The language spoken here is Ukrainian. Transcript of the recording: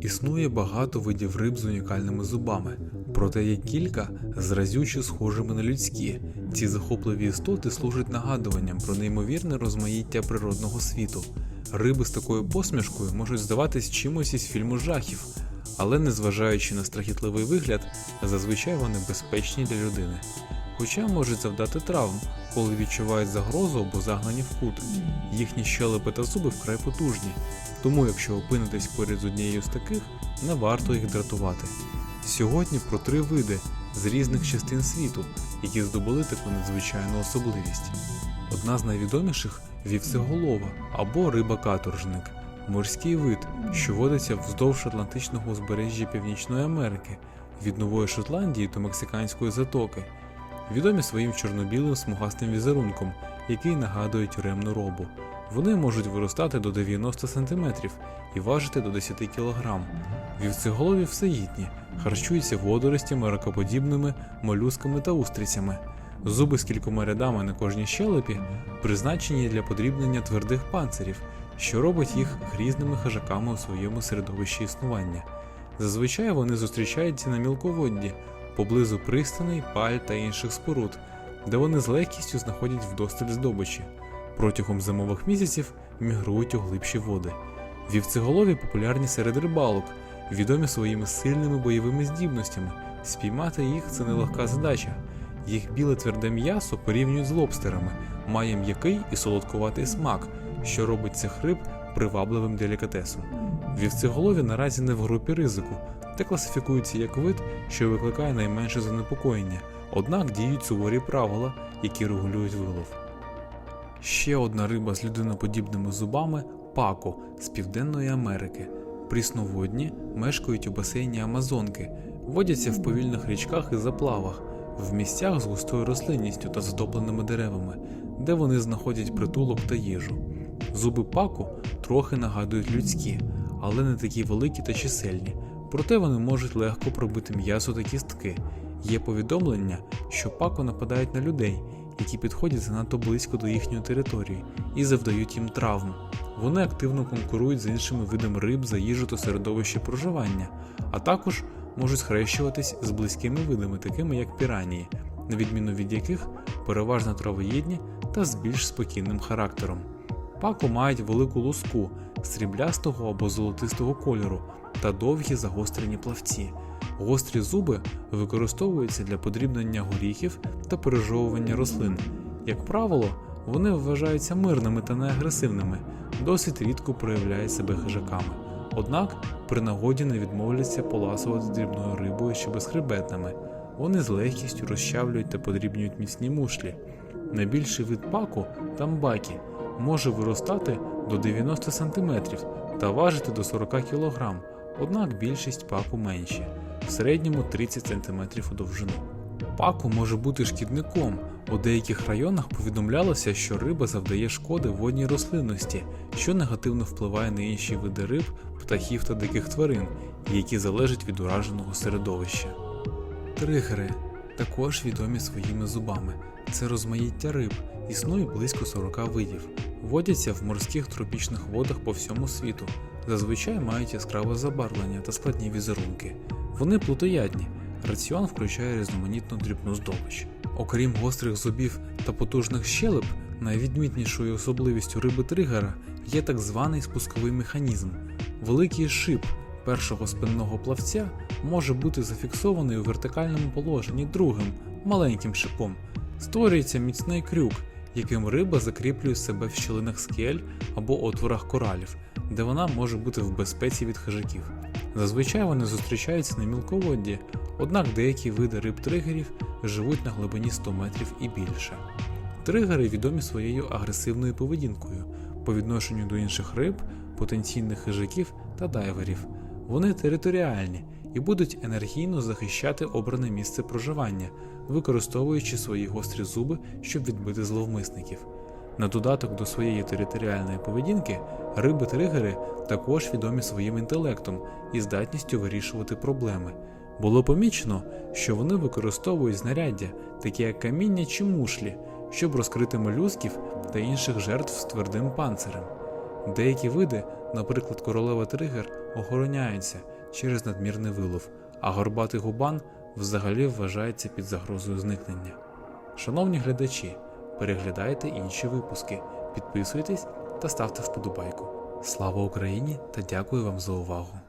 Існує багато видів риб з унікальними зубами, проте є кілька зразюче схожими на людські. Ці захопливі істоти служать нагадуванням про неймовірне розмаїття природного світу. Риби з такою посмішкою можуть здаватись чимось із фільму жахів, але незважаючи на страхітливий вигляд, зазвичай вони безпечні для людини. Хоча можуть завдати травм, коли відчувають загрозу або загнані в кут. Їхні щелепи та зуби вкрай потужні, тому якщо опинитесь поряд з однією з таких, не варто їх дратувати. Сьогодні про три види з різних частин світу, які здобули таку надзвичайну особливість. Одна з найвідоміших вівцеголова або риба-каторжник, морський вид, що водиться вздовж Атлантичного узбережжя Північної Америки, від Нової Шотландії до Мексиканської затоки, відомі своїм чорно-білим смугастим візерунком, який нагадує тюремну робу. Вони можуть виростати до 90 см і важити до 10 кг. Вівцеголові всеїдні, харчуються водоростями, ракоподібними, молюсками та устрицями. Зуби з кількома рядами на кожній щелепі призначені для подрібнення твердих панцирів, що робить їх грізними хижаками у своєму середовищі існування. Зазвичай вони зустрічаються на мілководді, поблизу пристаней, паль та інших споруд, де вони з легкістю знаходять вдосталь здобичі. Протягом зимових місяців мігрують у глибші води. Вівцеголові популярні серед рибалок, відомі своїми сильними бойовими здібностями. Спіймати їх це нелегка задача. Їх біле тверде м'ясо порівнюють з лобстерами, має м'який і солодкуватий смак, що робить цих риб привабливим делікатесом. Вівцеголові наразі не в групі ризику, та класифікуються як вид, що викликає найменше занепокоєння, однак діють суворі правила, які регулюють вилов. Ще одна риба з людиноподібними зубами пако з Південної Америки. Прісноводні мешкають у басейні Амазонки, водяться в повільних річках і заплавах, в місцях з густою рослинністю та здобленими деревами, де вони знаходять притулок та їжу. Зуби паку трохи нагадують людські, але не такі великі та чисельні, проте вони можуть легко пробити м'ясо та кістки. Є повідомлення, що пако нападають на людей, які підходять занадто близько до їхньої території і завдають їм травм. Вони активно конкурують з іншими видами риб за їжу та середовище проживання, а також можуть схрещуватись з близькими видами, такими як піранії, на відміну від яких переважно травоїдні та з більш спокійним характером. Пако мають велику луску сріблястого або золотистого кольору та довгі загострені плавці. Гострі зуби використовуються для подрібнення горіхів та пережовування рослин. Як правило, вони вважаються мирними та неагресивними, досить рідко проявляють себе хижаками. Однак при нагоді не відмовляться поласувати дрібною рибою чи безхребетними. Вони з легкістю розчавлюють та подрібнюють міцні мушлі. Найбільший вид паку тамбакі може виростати до 90 см та важити до 40 кг, однак більшість паку менші, в середньому 30 см у довжину. Паку може бути шкідником. У деяких районах повідомлялося, що риба завдає шкоди водній рослинності, що негативно впливає на інші види риб, птахів та диких тварин, які залежать від ураженого середовища. Тригери також відомі своїми зубами. Це розмаїття риб, існує близько 40 видів. Водяться в морських тропічних водах по всьому світу. Зазвичай мають яскраве забарвлення та складні візерунки. Вони плутоядні. Раціон включає різноманітну дрібну здобич. Окрім гострих зубів та потужних щелеп, найвідмітнішою особливістю риби тригера є так званий спусковий механізм. Великий шип першого спинного плавця може бути зафіксований у вертикальному положенні другим маленьким шипом. Створюється міцний крюк, яким риба закріплює себе в щілинах скель або отворах коралів, де вона може бути в безпеці від хижаків. Зазвичай вони зустрічаються на мілководді, однак деякі види риб-тригерів живуть на глибині 100 метрів і більше. Тригери відомі своєю агресивною поведінкою по відношенню до інших риб, потенційних хижаків та дайверів. Вони територіальні і будуть енергійно захищати обране місце проживання, використовуючи свої гострі зуби, щоб відбити зловмисників. На додаток до своєї територіальної поведінки, риби-тригери також відомі своїм інтелектом і здатністю вирішувати проблеми. Було помічено, що вони використовують знаряддя, такі як каміння чи мушлі, щоб розкрити молюсків та інших жертв з твердим панцирем. Деякі види, наприклад, королева тригер, охороняється через надмірний вилов, а горбатий губан взагалі вважається під загрозою зникнення. Шановні глядачі, переглядайте інші випуски, підписуйтесь та ставте вподобайку. Слава Україні та дякую вам за увагу!